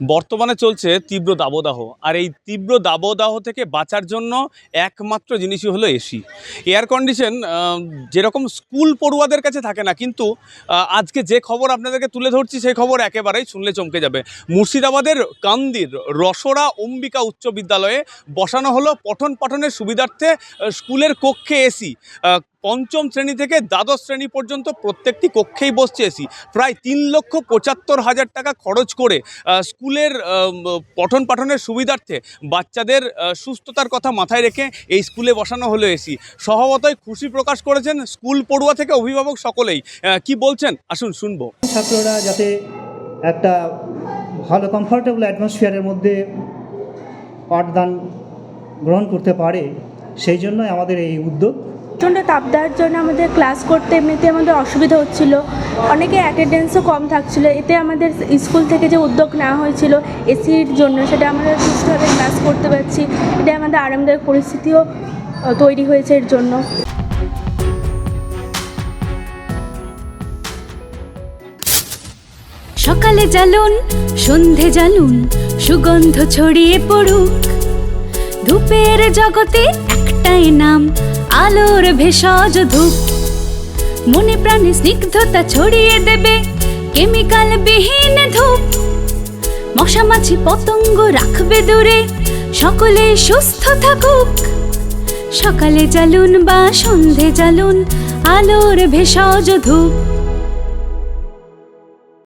বর্তমানে চলছে তীব্র দাবদাহ। আর এই তীব্র দাবদাহ থেকে বাঁচার জন্য একমাত্র জিনিসই হলো এসি এয়ার কন্ডিশন যেরকম স্কুল পড়ুয়াদের কাছে থাকে না, কিন্তু আজকে যে খবর আপনাদেরকে তুলে ধরছি, সেই খবর একেবারেই শুনলে চমকে যাবে। মুর্শিদাবাদের কান্দির রসরা অম্বিকা উচ্চ বিদ্যালয়ে বসানো হলো পঠন পাঠনের সুবিধার্থে স্কুলের কক্ষে এসি পঞ্চম শ্রেণি থেকে দ্বাদশ শ্রেণি পর্যন্ত প্রত্যেকটি কক্ষেই বসছে এসি। প্রায় তিন লক্ষ পঁচাত্তর হাজার টাকা খরচ করে স্কুলের পঠন পাঠনের সুবিধার্থে বাচ্চাদের সুস্থতার কথা মাথায় রেখে এই স্কুলে বসানো হলো এসি। স্বভাবতই খুশি প্রকাশ করেছেন স্কুল পড়ুয়া থেকে অভিভাবক সকলেই। কি বলছেন? আসুন শুনব। ছাত্ররা যাতে একটা ভালো কমফর্টেবল অ্যাটমসফিয়ারের মধ্যে পাঠদান গ্রহণ করতে পারে, সেই জন্যই আমাদের এই উদ্যোগ। প্রচণ্ড তাপ দেওয়ার জন্য আমাদের ক্লাস করতে এমনিতে আমাদের অসুবিধা হচ্ছিল। অনেকে অ্যাটেন্ডেন্সও কম থাকছিল। এতে আমাদের স্কুল থেকে যে উদ্যোগ নেওয়া হয়েছিল এসির জন্য, সেটা আমরা সুষ্ঠুভাবে ক্লাস করতে পারছি। এটা আমাদের আরামদায়ক পরিস্থিতিও তৈরি হয়েছে এর জন্য। সকালে জ্বালুন, সন্ধে জ্বালুন, সুগন্ধ ছড়িয়ে পড়ুক। ধূপের জগতে একটাই নাম আলোর ভেষজ ধূপ। মনে প্রাণে স্নিগ্ধতা ছড়িয়ে দেবে কেমিক্যাল বিহীন ধূপ। মশা মাছি পতঙ্গ রাখবে দূরে, সকলে সুস্থ থাকুক। সকালে জ্বালুন বা সন্ধে জ্বালুন আলোর ভেষজ ধূপ।